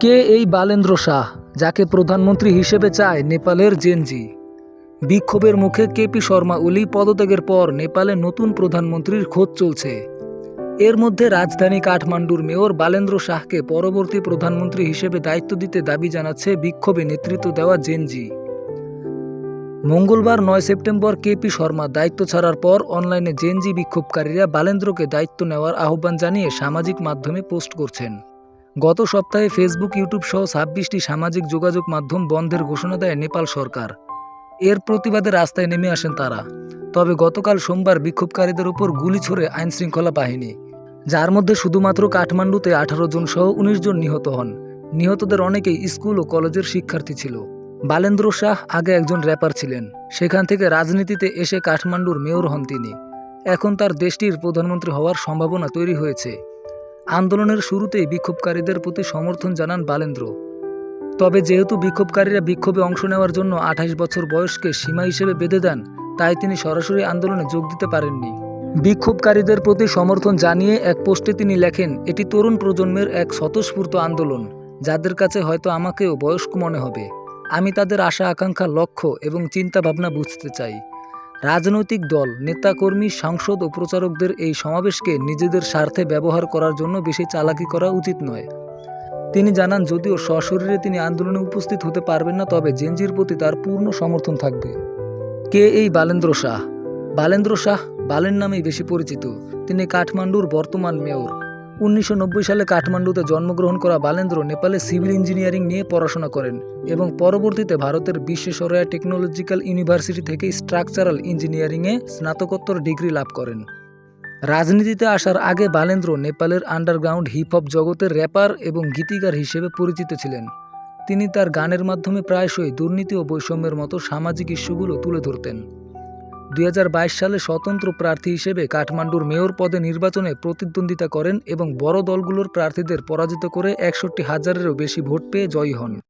কে এই বালেন্দ্র শাহ, যাকে প্রধানমন্ত্রী হিসেবে চায় নেপালের জেনজি? বিক্ষোভের মুখে কেপি শর্মা ওলি পদত্যাগের পর নেপালে নতুন প্রধানমন্ত্রীর খোঁজ চলছে। এর মধ্যে রাজধানী কাঠমান্ডুর মেয়র বালেন্দ্র শাহকে পরবর্তী প্রধানমন্ত্রী হিসেবে দায়িত্ব দিতে দাবি জানাচ্ছে বিক্ষোভে নেতৃত্ব দেওয়া জেনজি। মঙ্গলবার নয় সেপ্টেম্বর কেপি শর্মা দায়িত্ব ছাড়ার পর অনলাইনে জেনজি বিক্ষোভকারীরা বালেন্দ্রকে দায়িত্ব নেওয়ার আহ্বান জানিয়ে সামাজিক মাধ্যমে পোস্ট করছেন। গত সপ্তাহে ফেসবুক ইউটিউব সহ ছাব্বিশটি সামাজিক যোগাযোগ মাধ্যম বন্ধের ঘোষণা দেয় নেপাল সরকার। এর প্রতিবাদে রাস্তায় নেমে আসেন তারা। তবে গতকাল সোমবার বিক্ষোভকারীদের উপর গুলি ছড়ে আইনশৃঙ্খলা বাহিনী। যার মধ্যে শুধুমাত্র কাঠমান্ডুতে আঠারো জন সহ উনিশ জন নিহত হন। নিহতদের অনেকেই স্কুল ও কলেজের শিক্ষার্থী ছিল। বালেন্দ্র শাহ আগে একজন র্যাপার ছিলেন। সেখান থেকে রাজনীতিতে এসে কাঠমান্ডুর মেয়র হন তিনি। এখন তার দেশটির প্রধানমন্ত্রী হওয়ার সম্ভাবনা তৈরি হয়েছে। আন্দোলনের শুরুতেই বিক্ষোভকারীদের প্রতি সমর্থন জানান বালেন্দ্র। তবে যেহেতু বিক্ষোভকারীরা বিক্ষোভে অংশ নেওয়ার জন্য আঠাশ বছর বয়সকে সীমা হিসেবে বেঁধে দেন, তাই তিনি সরাসরি আন্দোলনে যোগ দিতে পারেননি। বিক্ষোভকারীদের প্রতি সমর্থন জানিয়ে এক পোস্টে তিনি লেখেন, এটি তরুণ প্রজন্মের এক স্বতঃস্ফূর্ত আন্দোলন, যাদের কাছে হয়তো আমাকেও বয়স্ক মনে হবে। আমি তাদের আশা আকাঙ্ক্ষা লক্ষ্য এবং চিন্তা ভাবনা বুঝতে চাই। রাজনৈতিক দল, নেতাকর্মী, সাংসদ ও প্রচারকদের এই সমাবেশকে নিজেদের স্বার্থে ব্যবহার করার জন্য বেশি চালাকি করা উচিত নয়। তিনি জানান, যদিও সশরীরে তিনি আন্দোলনে উপস্থিত হতে পারবেন না, তবে জেনজির প্রতি তার পূর্ণ সমর্থন থাকবে। কে এই বালেন্দ্র শাহ? বালেন্দ্র শাহ বালেন নামেই বেশি পরিচিত। তিনি কাঠমান্ডুর বর্তমান মেয়র। উনিশশো নব্বই সালে কাঠমান্ডুতে জন্মগ্রহণ করা বালেন্দ্র নেপালে সিভিল ইঞ্জিনিয়ারিং নিয়ে পড়াশোনা করেন এবং পরবর্তীতে ভারতের বিশ্বেশ্বরয়া টেকনোলজিক্যাল ইউনিভার্সিটি থেকে স্ট্রাকচারাল ইঞ্জিনিয়ারিংয়ে স্নাতকোত্তর ডিগ্রি লাভ করেন। রাজনীতিতে আসার আগে বালেন্দ্র নেপালের আন্ডারগ্রাউন্ড হিপ হপ জগতের র্যাপার এবং গীতিকার হিসেবে পরিচিত ছিলেন। তিনি তার গানের মাধ্যমে প্রায়শই দুর্নীতি ও বৈষম্যের মতো সামাজিক ইস্যুগুলো তুলে ধরতেন। দুই হাজার বাইশ সালে স্বতন্ত্র প্রার্থী হিসেবে কাঠমান্ডুর মেয়র পদে নির্বাচনে প্রতিদ্বন্দ্বিতা করেন এবং বড় দলগুলোর প্রার্থীদের পরাজিত করে একষট্টি হাজারেরও বেশি ভোট পেয়ে জয়ী হন।